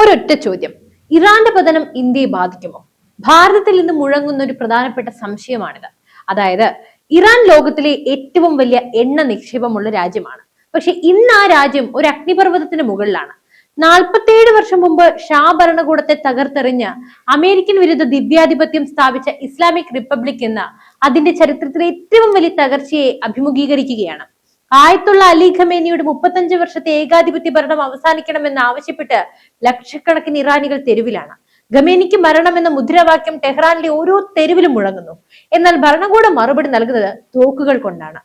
ഒരൊറ്റ ചോദ്യം. ഇറാന്റെ പതനം ഇന്ത്യയെ ബാധിക്കുമോ? ഭാരതത്തിൽ നിന്ന് മുഴങ്ങുന്ന ഒരു പ്രധാനപ്പെട്ട സംശയമാണിത്. അതായത് ഇറാൻ ലോകത്തിലെ ഏറ്റവും വലിയ എണ്ണ നിക്ഷേപമുള്ള രാജ്യമാണ്. പക്ഷെ ഇന്ന് ആ രാജ്യം ഒരു അഗ്നിപർവതത്തിന് മുകളിലാണ്. നാൽപ്പത്തിയേഴ് വർഷം മുമ്പ് ഷാ ഭരണകൂടത്തെ തകർത്തെറിഞ്ഞ് അമേരിക്കൻ വിരുദ്ധ ദിവ്യാധിപത്യം സ്ഥാപിച്ച ഇസ്ലാമിക് റിപ്പബ്ലിക് എന്ന അതിന്റെ ചരിത്രത്തിലെ ഏറ്റവും വലിയ തകർച്ചയെ അഭിമുഖീകരിക്കുകയാണ്. ആയത്തുള്ള അലി ഖമേനിയുടെ മുപ്പത്തഞ്ച് വർഷത്തെ ഏകാധിപത്യ ഭരണം അവസാനിക്കണമെന്ന് ആവശ്യപ്പെട്ട് ലക്ഷക്കണക്കിന് ഇറാനികൾ തെരുവിലാണ്. ഖമേനിക്ക് മരണമെന്ന മുദ്രാവാക്യം ടെഹ്റാനിലെ ഓരോ തെരുവിലും മുഴങ്ങുന്നു. എന്നാൽ ഭരണകൂടം മറുപടി നൽകുന്നത് തോക്കുകൾ കൊണ്ടാണ്.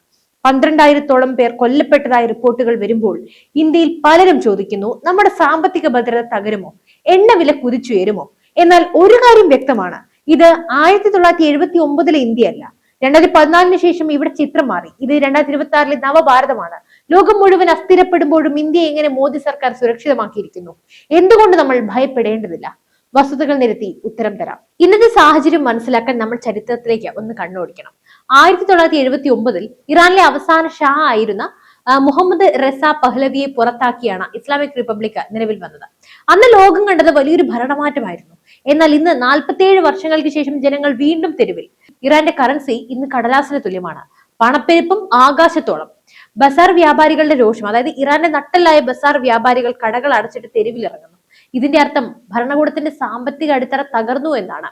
പന്ത്രണ്ടായിരത്തോളം പേർ കൊല്ലപ്പെട്ടതായ റിപ്പോർട്ടുകൾ വരുമ്പോൾ ഇന്ത്യയിൽ പലരും ചോദിക്കുന്നു നമ്മുടെ സാമ്പത്തിക ഭദ്രത തകരുമോ? എണ്ണവില കുതിച്ചുയരുമോ? എന്നാൽ ഒരു കാര്യം വ്യക്തമാണ് ഇത് ആയിരത്തി തൊള്ളായിരത്തി എഴുപത്തി ഒമ്പതിലെ ഇന്ത്യയല്ല. രണ്ടായിരത്തി പതിനാലിന് ശേഷം ഇവിടെ ചിത്രം മാറി. ഇത് രണ്ടായിരത്തി ഇരുപത്തി ആറിലെ നവഭാരതമാണ്. ലോകം മുഴുവൻ അസ്ഥിരപ്പെടുമ്പോഴും ഇന്ത്യ എങ്ങനെ മോദി സർക്കാർ സുരക്ഷിതമാക്കിയിരിക്കുന്നു? എന്തുകൊണ്ട് നമ്മൾ ഭയപ്പെടേണ്ടതില്ല? വസ്തുതകൾ നിരത്തി ഉത്തരം തരാം. ഇന്നത്തെ സാഹചര്യം മനസ്സിലാക്കാൻ നമ്മൾ ചരിത്രത്തിലേക്ക് ഒന്ന് കണ്ണോടിക്കണം. ആയിരത്തി തൊള്ളായിരത്തി എഴുപത്തി ഒമ്പതിൽ ഇറാനിലെ അവസാന ഷാ ആയിരുന്ന മുഹമ്മദ് റസ പഹ്ലവിയെ പുറത്താക്കിയാണ് ഇസ്ലാമിക് റിപ്പബ്ലിക് നിലവിൽ വന്നത്. അന്ന് ലോകം കണ്ടത് വലിയൊരു ഭരണമാറ്റമായിരുന്നു. എന്നാൽ ഇന്ന് നാൽപ്പത്തിയേഴ് വർഷങ്ങൾക്ക് ശേഷം ജനങ്ങൾ വീണ്ടും തെരുവിൽ. ഇറാന്റെ കറൻസി ഇന്ന് കടലാസിന് തുല്യമാണ്. പണപ്പെരുപ്പും ആകാശത്തോളം. ബസാർ വ്യാപാരികളുടെ രോഷം അതായത് ഇറാന്റെ നട്ടലായ ബസാർ വ്യാപാരികൾ കടകൾ അടച്ചിട്ട് തെരുവിലിറങ്ങുന്നു. ഇതിന്റെ അർത്ഥം ഭരണകൂടത്തിന്റെ സാമ്പത്തിക അടിത്തറ തകർന്നു എന്നാണ്.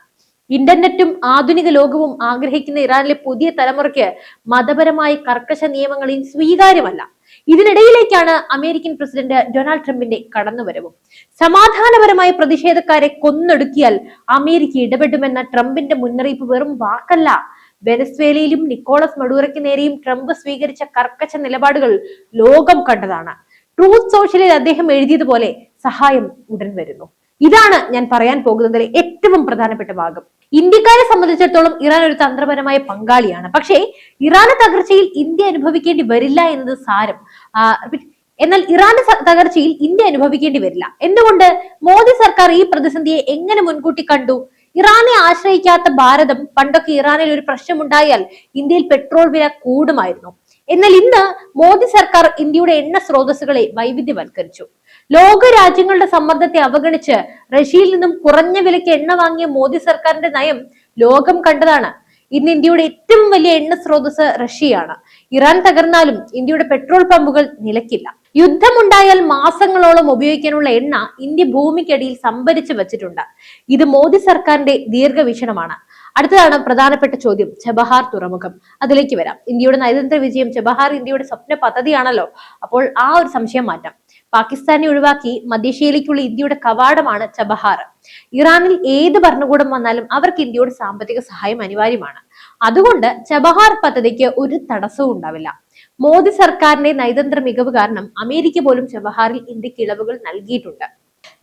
ഇന്റർനെറ്റും ആധുനിക ലോകവും ആഗ്രഹിക്കുന്ന ഇറാനിലെ പുതിയ തലമുറയ്ക്ക് മതപരമായ കർക്കശ നിയമങ്ങൾ സ്വീകാര്യമല്ല. ഇതിനിടയിലേക്കാണ് അമേരിക്കൻ പ്രസിഡന്റ് ഡൊണാൾഡ് ട്രംപിന്റെ കടന്നുവരവും. സമാധാനപരമായ പ്രതിഷേധക്കാരെ കൊന്നൊടുക്കിയാൽ അമേരിക്ക ഇടപെടുമെന്ന ട്രംപിന്റെ മുന്നറിയിപ്പ് വെറും വാക്കല്ല. വെനസ്വേലയിലും നിക്കോളസ് മഡൂറയ്ക്ക് നേരെയും ട്രംപ് സ്വീകരിച്ച കർക്കശ നിലപാടുകൾ ലോകം കണ്ടതാണ്. ട്രൂത്ത് സോഷ്യലിൽ അദ്ദേഹം എഴുതിയതുപോലെ സഹായം ഉടൻ വരുന്നു. ഇതാണ് ഞാൻ പറയാൻ പോകുന്നതിലെ ഏറ്റവും പ്രധാനപ്പെട്ട ഭാഗം. ഇന്ത്യക്കാരെ സംബന്ധിച്ചിടത്തോളം ഇറാൻ ഒരു തന്ത്രപരമായ പങ്കാളിയാണ്. പക്ഷേ ഇറാന്റെ തകർച്ചയിൽ ഇന്ത്യ അനുഭവിക്കേണ്ടി വരില്ല എന്നത് സാരം. എന്നാൽ ഇറാന്റെ തകർച്ചയിൽ ഇന്ത്യ അനുഭവിക്കേണ്ടി വരില്ല. എന്തുകൊണ്ട്? മോദി സർക്കാർ ഈ പ്രതിസന്ധിയെ എങ്ങനെ മുൻകൂട്ടി കണ്ടു? ഇറാനെ ആശ്രയിക്കാത്ത ഭാരതം പണ്ടൊക്കെ ഇറാനിൽ ഒരു പ്രശ്നമുണ്ടായാൽ ഇന്ത്യയിൽ പെട്രോൾ വില കൂടുമായിരുന്നു. എന്നാൽ ഇന്ന് മോദി സർക്കാർ ഇന്ത്യയുടെ എണ്ണ സ്രോതസ്സുകളെ വൈവിധ്യവൽക്കരിച്ചു. ലോക രാജ്യങ്ങളുടെ സമ്മർദ്ദത്തെ അവഗണിച്ച് റഷ്യയിൽ നിന്നും കുറഞ്ഞ വിലയ്ക്ക് എണ്ണ വാങ്ങിയ മോദി സർക്കാരിന്റെ നയം ലോകം കണ്ടതാണ്. ഇന്ന് ഇന്ത്യയുടെ ഏറ്റവും വലിയ എണ്ണ സ്രോതസ് റഷ്യയാണ്. ഇറാൻ തകർന്നാലും ഇന്ത്യയുടെ പെട്രോൾ പമ്പുകൾ നിലക്കില്ല യുദ്ധമുണ്ടായാൽ മാസങ്ങളോളം ഉപയോഗിക്കാനുള്ള എണ്ണ ഇന്ത്യ ഭൂമിക്കടിയിൽ സംഭരിച്ചു വച്ചിട്ടുണ്ട്. ഇത് മോദി സർക്കാരിന്റെ ദീർഘവീക്ഷണമാണ്. അടുത്തതാണ് പ്രധാനപ്പെട്ട ചോദ്യം ചബഹാർ തുറമുഖം. അതിലേക്ക് വരാം. ഇന്ത്യയുടെ നയതന്ത്ര വിജയം ചബഹാർ ഇന്ത്യയുടെ സ്വപ്ന പദ്ധതിയാണല്ലോ. അപ്പോൾ ആ ഒരു സംശയം മാറ്റാം. പാകിസ്ഥാനെ ഒഴിവാക്കി മധ്യേഷ്യയിലേക്കുള്ള ഇന്ത്യയുടെ കവാടമാണ് ചബഹാർ. ഇറാനിൽ ഏത് ഭരണകൂടം വന്നാലും അവർക്ക് ഇന്ത്യയുടെ സാമ്പത്തിക സഹായം അനിവാര്യമാണ്. അതുകൊണ്ട് ചബഹാർ പദ്ധതിക്ക് ഒരു തടസ്സവും ഉണ്ടാവില്ല. മോദി സർക്കാരിന്റെ നയതന്ത്ര മികവ് കാരണം അമേരിക്ക പോലും ചബഹാറിൽ ഇന്ത്യയ്ക്ക് ഇളവുകൾ നൽകിയിട്ടുണ്ട്.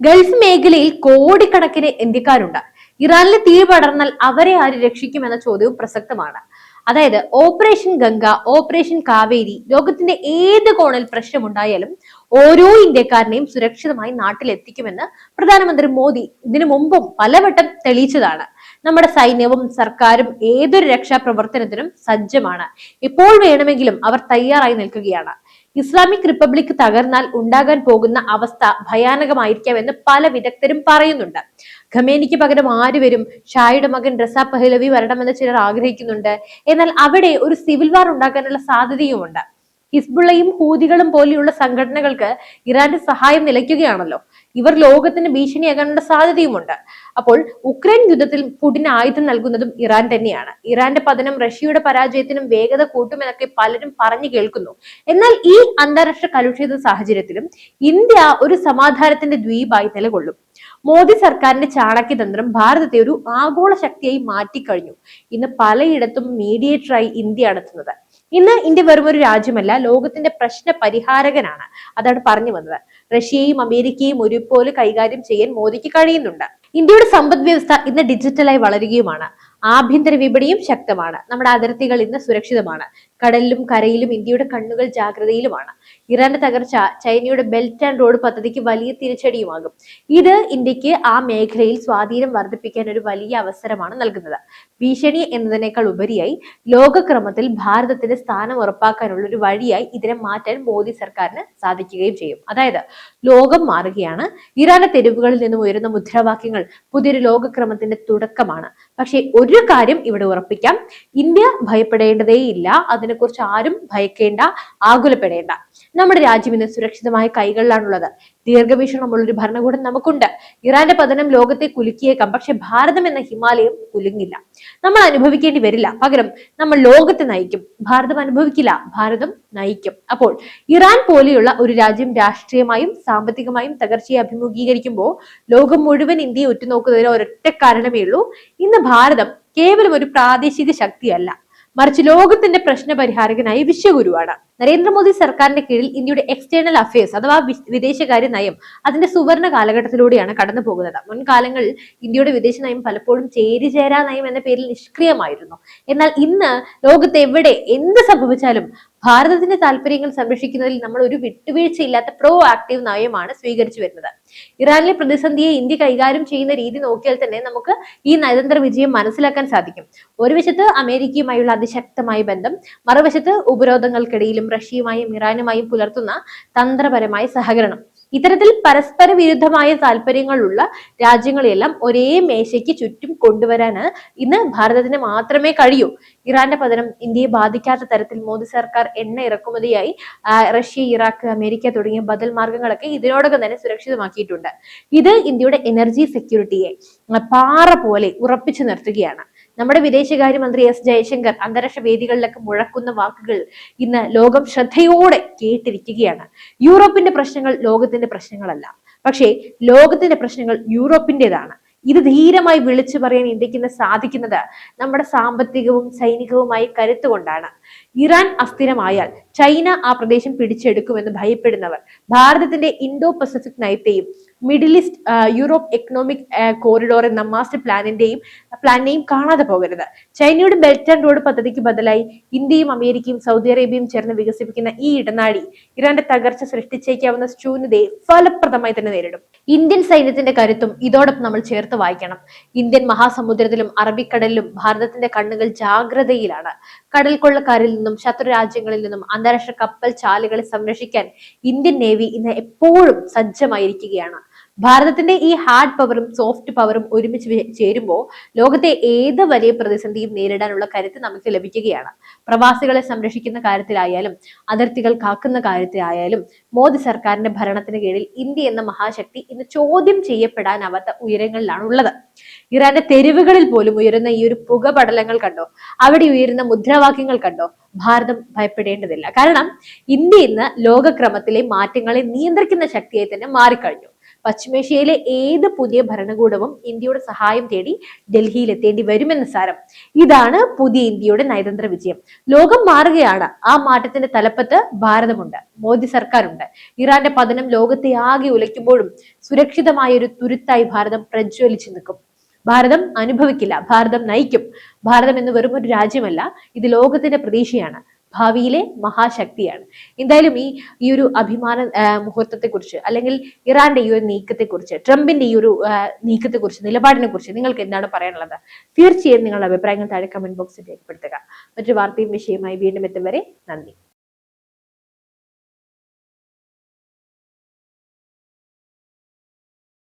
ഗൾഫ് മേഖലയിൽ കോടിക്കണക്കിന് ഇന്ത്യക്കാരുണ്ട്. ഇറാനിലെ തീ പടർന്നാൽ അവരെ ആര് രക്ഷിക്കുമെന്ന ചോദ്യവും പ്രസക്തമാണ്. അതായത് ഓപ്പറേഷൻ ഗംഗ ഓപ്പറേഷൻ കാവേരി ലോകത്തിന്റെ ഏത് കോണിൽ പ്രശ്നമുണ്ടായാലും ഓരോ ഇന്ത്യക്കാരനെയും സുരക്ഷിതമായി നാട്ടിലെത്തിക്കുമെന്ന് പ്രധാനമന്ത്രി മോദി ഇതിനു മുമ്പും പലവട്ടം തെളിയിച്ചതാണ്. നമ്മുടെ സൈന്യവും സർക്കാരും ഏതൊരു രക്ഷാപ്രവർത്തനത്തിനും സജ്ജമാണ്. ഇപ്പോൾ വേണമെങ്കിലും അവർ തയ്യാറായി നിൽക്കുകയാണ്. ഇസ്ലാമിക് റിപ്പബ്ലിക് തകർന്നാൽ ഉണ്ടാകാൻ പോകുന്ന അവസ്ഥ ഭയാനകമായിരിക്കാമെന്ന് പല വിദഗ്ധരും പറയുന്നുണ്ട്. ഖമേനിക്ക് പകരം ആര് വരും? ഷായുടെ മകൻ റസാ പഹ്ലവി വരണമെന്ന് ചിലർ ആഗ്രഹിക്കുന്നുണ്ട്. എന്നാൽ അവിടെ ഒരു സിവിൽ വാർ ഉണ്ടാക്കാനുള്ള സാധ്യതയുമുണ്ട്. ഹിസ്ബുള്ളയും ഹൂതികളും പോലെയുള്ള സംഘടനകൾക്ക് ഇറാന്റെ സഹായം നിലയ്ക്കുകയാണല്ലോ. ഇവർ ലോകത്തിന് ഭീഷണിയാകാനുള്ള സാധ്യതയുമുണ്ട്. അപ്പോൾ ഉക്രൈൻ യുദ്ധത്തിൽ പുടിന് ആയുധം നൽകുന്നതും ഇറാൻ തന്നെയാണ്. ഇറാന്റെ പതനം റഷ്യയുടെ പരാജയത്തിനും വേഗത കൂട്ടുമെന്നൊക്കെ പലരും പറഞ്ഞു കേൾക്കുന്നു. എന്നാൽ ഈ അന്താരാഷ്ട്ര കലുഷിത സാഹചര്യത്തിലും ഇന്ത്യ ഒരു സമാധാനത്തിന്റെ ദ്വീപായി നിലകൊള്ളും. മോദി സർക്കാരിന്റെ ചാണക്യതന്ത്രം ഭാരതത്തെ ഒരു ആഗോള ശക്തിയായി മാറ്റിക്കഴിഞ്ഞു. ഇന്ന് പലയിടത്തും മീഡിയേറ്ററായി ഇന്ത്യ എത്തുന്നത് ഇന്ന് ഇന്ത്യ വെറും ഒരു രാജ്യമല്ല ലോകത്തിന്റെ പ്രശ്ന പരിഹാരകനാണ്. അതാണ് പറഞ്ഞു വന്നത്. റഷ്യയും അമേരിക്കയും ഒരുപോലെ കൈകാര്യം ചെയ്യാൻ മോദിക്ക് കഴിയുന്നുണ്ട്. ഇന്ത്യയുടെ സമ്പദ് വ്യവസ്ഥ ഇന്ന് ഡിജിറ്റലായി വളരുകയുമാണ്. ആഭ്യന്തര വിപണിയും ശക്തമാണ്. നമ്മുടെ അതിർത്തികൾ ഇന്ന് സുരക്ഷിതമാണ്. കടലിലും കരയിലും ഇന്ത്യയുടെ കണ്ണുകൾ ജാഗ്രതയിലുമാണ്. ഇറാന്റെ തകർച്ച ചൈനയുടെ ബെൽറ്റ് ആൻഡ് റോഡ് പദ്ധതിക്ക് വലിയ തിരിച്ചടിയുമാകും. ഇത് ഇന്ത്യയ്ക്ക് ആ മേഖലയിൽ സ്വാധീനം വർദ്ധിപ്പിക്കാൻ ഒരു വലിയ അവസരമാണ് നൽകുന്നത്. ഭീഷണി എന്നതിനേക്കാൾ ഉപരിയായി ലോകക്രമത്തിൽ ഭാരതത്തിന്റെ സ്ഥാനം ഉറപ്പാക്കാനുള്ള ഒരു വഴിയായി ഇതിനെ മാറ്റാൻ മോദി സർക്കാരിന് സാധിക്കുകയും ചെയ്യും. അതായത് ലോകം മാറുകയാണ്. ഇറാന്റെ തെരുവുകളിൽ നിന്നും ഉയരുന്ന മുദ്രാവാക്യങ്ങൾ പുതിയൊരു ലോകക്രമത്തിന്റെ തുടക്കമാണ്. പക്ഷേ ഒരു കാര്യം ഇവിടെ ഉറപ്പിക്കാം. ഇന്ത്യ ഭയപ്പെടേണ്ടതേയില്ല. അതിനെക്കുറിച്ച് ആരും ഭയക്കേണ്ട ആകുലപ്പെടേണ്ട. നമ്മുടെ രാജ്യം ഇന്ന് സുരക്ഷിതമായ കൈകളിലാണുള്ളത്. ദീർഘവീക്ഷണമുള്ള ഒരു ഭരണകൂടം നമുക്കുണ്ട്. ഇറാന്റെ പതനം ലോകത്തെ കുലുക്കിയേക്കാം പക്ഷെ ഭാരതം എന്ന ഹിമാലയം കുലുങ്ങില്ല. നമ്മൾ അനുഭവിക്കേണ്ടി വരില്ല. പകരം നമ്മൾ ലോകത്തെ നയിക്കും. ഭാരതം അനുഭവിക്കില്ല ഭാരതം നയിക്കും. അപ്പോൾ ഇറാൻ പോലെയുള്ള ഒരു രാജ്യം രാഷ്ട്രീയമായും സാമ്പത്തികമായും തകർച്ചയെ അഭിമുഖീകരിക്കുമ്പോൾ ലോകം മുഴുവൻ ഇന്ത്യയെ ഉറ്റുനോക്കുന്നതിന് ഒരൊറ്റ കാരണമേ ഉള്ളൂ. ഇന്ന് ഭാരതം കേവലം ഒരു പ്രാദേശിക ശക്തിയല്ല. മറിച്ച് ലോകത്തിന്റെ പ്രശ്ന പരിഹാരകനായി വിശ്വഗുരുവാണ്. നരേന്ദ്രമോദി സർക്കാരിന്റെ കീഴിൽ ഇന്ത്യയുടെ എക്സ്റ്റേണൽ അഫയേഴ്സ് അഥവാ വിദേശകാര്യ നയം അതിന്റെ സുവർണ കാലഘട്ടത്തിലൂടെയാണ് കടന്നു പോകുന്നത്. മുൻകാലങ്ങളിൽ ഇന്ത്യയുടെ വിദേശ നയം പലപ്പോഴും ചേരിചേരാ നയം എന്ന പേരിൽ നിഷ്ക്രിയമായിരുന്നു. എന്നാൽ ഇന്ന് ലോകത്ത് എവിടെ എന്ത് സംഭവിച്ചാലും ഭാരതത്തിന്റെ താല്പര്യങ്ങൾ സംരക്ഷിക്കുന്നതിൽ നമ്മൾ ഒരു വിട്ടുവീഴ്ചയില്ലാത്ത പ്രോ ആക്റ്റീവ് നയമാണ് സ്വീകരിച്ചു വരുന്നത്. ഇറാനിലെ പ്രതിസന്ധിയെ ഇന്ത്യ കൈകാര്യം ചെയ്യുന്ന രീതി നോക്കിയാൽ തന്നെ നമുക്ക് ഈ നയതന്ത്ര വിജയം മനസ്സിലാക്കാൻ സാധിക്കും. ഒരു വശത്ത് അമേരിക്കയുമായുള്ള അതിശക്തമായ ബന്ധം മറുവശത്ത് ഉപരോധങ്ങൾക്കിടയിലും റഷ്യയുമായും ഇറാനുമായും പുലർത്തുന്ന തന്ത്രപരമായ സഹകരണം. ഇത്തരത്തിൽ പരസ്പര വിരുദ്ധമായ താല്പര്യങ്ങളുള്ള രാജ്യങ്ങളെല്ലാം ഒരേ മേശയ്ക്ക് ചുറ്റും കൊണ്ടുവരാൻ ഇന്ന് ഭാരതത്തിന് മാത്രമേ കഴിയൂ. ഇറാന്റെ പതനം ഇന്ത്യയെ ബാധിക്കാത്ത തരത്തിൽ മോദി സർക്കാർ എണ്ണ ഇറക്കുമതിയായി. റഷ്യ ഇറാഖ് അമേരിക്ക തുടങ്ങിയ ബദൽ മാർഗങ്ങളൊക്കെ ഇതിനോടകം തന്നെ സുരക്ഷിതമാക്കിയിട്ടുണ്ട്. ഇത് ഇന്ത്യയുടെ എനർജി സെക്യൂരിറ്റിയെ പാറ പോലെ ഉറപ്പിച്ചു നിർത്തുകയാണ്. നമ്മുടെ വിദേശകാര്യമന്ത്രി എസ് ജയശങ്കർ അന്താരാഷ്ട്ര വേദികളിലൊക്കെ മുഴക്കുന്ന വാക്കുകൾ ഇന്ന് ലോകം ശ്രദ്ധയോടെ കേട്ടിരിക്കുകയാണ്. യൂറോപ്പിന്റെ പ്രശ്നങ്ങൾ ലോകത്തിന്റെ പ്രശ്നങ്ങളല്ല. പക്ഷേ ലോകത്തിന്റെ പ്രശ്നങ്ങൾ യൂറോപ്പിന്റേതാണ്. ഇത് ധീരമായി വിളിച്ചു പറയാൻ ഇന്ത്യയ്ക്ക് സാധിക്കുന്നത് നമ്മുടെ സാമ്പത്തികവും സൈനികവുമായി കരുത്തുകൊണ്ടാണ്. ഇറാൻ അസ്ഥിരമായാൽ ചൈന ആ പ്രദേശം പിടിച്ചെടുക്കുമെന്ന് ഭയപ്പെടുന്നവർ ഭാരതത്തിന്റെ Indo Pacific നയത്തെയും Middle East Europe economic corridor എന്ന മാസ്റ്റർ പ്ലാനിന്റെയും പ്ലാനിനെയും കാണാതെ പോകരുത്. ചൈനയുടെ ബെൽറ്റ് ആൻഡ് റോഡ് പദ്ധതിക്ക് ബദലായി ഇന്ത്യയും അമേരിക്കയും സൗദി അറേബ്യയും ചേർന്ന് വികസിപ്പിക്കുന്ന ഈ ഇടനാഴി ഇറാന്റെ തകർച്ച സൃഷ്ടിച്ചേക്കാവുന്ന ശൂന്യതയെ ഫലപ്രദമായി തന്നെ നേരിടും. ഇന്ത്യൻ സൈന്യത്തിന്റെ കരുത്തും ഇതോടൊപ്പം നമ്മൾ ചേർത്ത് വായിക്കണം. ഇന്ത്യൻ മഹാസമുദ്രത്തിലും അറബിക്കടലിലും ഭാരതത്തിന്റെ കണ്ണുകൾ ജാഗ്രതയിലാണ്. കടൽ കൊള്ളക്കാരിൽ നിന്നും ശത്രു രാജ്യങ്ങളിൽ നിന്നും അന്താരാഷ്ട്ര കപ്പൽ ചാലുകളെ സംരക്ഷിക്കാൻ ഇന്ത്യൻ നേവി ഇന്ന് എപ്പോഴും സജ്ജമായിരിക്കുകയാണ്. ഭാരതത്തിന്റെ ഈ ഹാർഡ് പവറും സോഫ്റ്റ് പവറും ഒരുമിച്ച് ചേരുമ്പോൾ ലോകത്തെ ഏത് വലിയ പ്രതിസന്ധിയും നേരിടാനുള്ള കരുത്ത് നമുക്ക് ലഭിക്കുകയാണ്. പ്രവാസികളെ സംരക്ഷിക്കുന്ന കാര്യത്തിലായാലും അതിർത്തികൾ കാക്കുന്ന കാര്യത്തിലായാലും മോദി സർക്കാരിന്റെ ഭരണത്തിന് കീഴിൽ ഇന്ത്യ എന്ന മഹാശക്തി ഇന്ന് ചോദ്യം ചെയ്യപ്പെടാനാവാത്ത ഉയരങ്ങളിലാണ് ഉള്ളത്. ഇറാന്റെ തെരുവുകളിൽ പോലും ഉയരുന്ന ഈ ഒരു പുകപടലങ്ങൾ കണ്ടോ? അവിടെ ഉയരുന്ന മുദ്രാവാക്യങ്ങൾ കണ്ടോ? ഭാരതം ഭയപ്പെടേണ്ടതില്ല. കാരണം ഇന്ത്യ ഇന്ന് ലോകക്രമത്തിലെ മാറ്റങ്ങളെ നിയന്ത്രിക്കുന്ന ശക്തിയായി തന്നെ മാറിക്കഴിഞ്ഞു. പശ്ചിമേഷ്യയിലെ ഏത് പുതിയ ഭരണകൂടവും ഇന്ത്യയുടെ സഹായം തേടി ഡൽഹിയിൽ എത്തേണ്ടി വരുമെന്ന് സാരം. ഇതാണ് പുതിയ ഇന്ത്യയുടെ നയതന്ത്ര വിജയം. ലോകം മാറുകയാണ്. ആ മാറ്റത്തിന്റെ തലപ്പത്ത് ഭാരതമുണ്ട്. മോദി സർക്കാരുണ്ട്. ഇറാന്റെ പതനം ലോകത്തെ ആകെ ഉലയ്ക്കുമ്പോഴും സുരക്ഷിതമായ ഒരു തുരുത്തായി ഭാരതം പ്രജ്വലിച്ചു നിൽക്കും. ഭാരതം അനുഭവിക്കില്ല. ഭാരതം നയിക്കും. ഭാരതം എന്ന് വെറും ഒരു രാജ്യമല്ല ഇത് ലോകത്തിന്റെ പ്രതീക്ഷയാണ്. ഭാവിയിലെ മഹാശക്തിയാണ്. എന്തായാലും ഈ ഈ ഒരു അഭിമാന മുഹൂർത്തത്തെ കുറിച്ച് അല്ലെങ്കിൽ ഇറാന്റെ ഈ ഒരു നീക്കത്തെ കുറിച്ച് ട്രംപിന്റെ ഈ ഒരു നീക്കത്തെ കുറിച്ച് നിലപാടിനെ കുറിച്ച് നിങ്ങൾക്ക് എന്താണ് പറയാനുള്ളത്? തീർച്ചയായും നിങ്ങളുടെ അഭിപ്രായങ്ങൾ താഴെ കമന്റ് ബോക്സിൽ രേഖപ്പെടുത്തുക. മറ്റു വാർത്തയും വിഷയമായി വീണ്ടും എത്തും വരെ നന്ദി.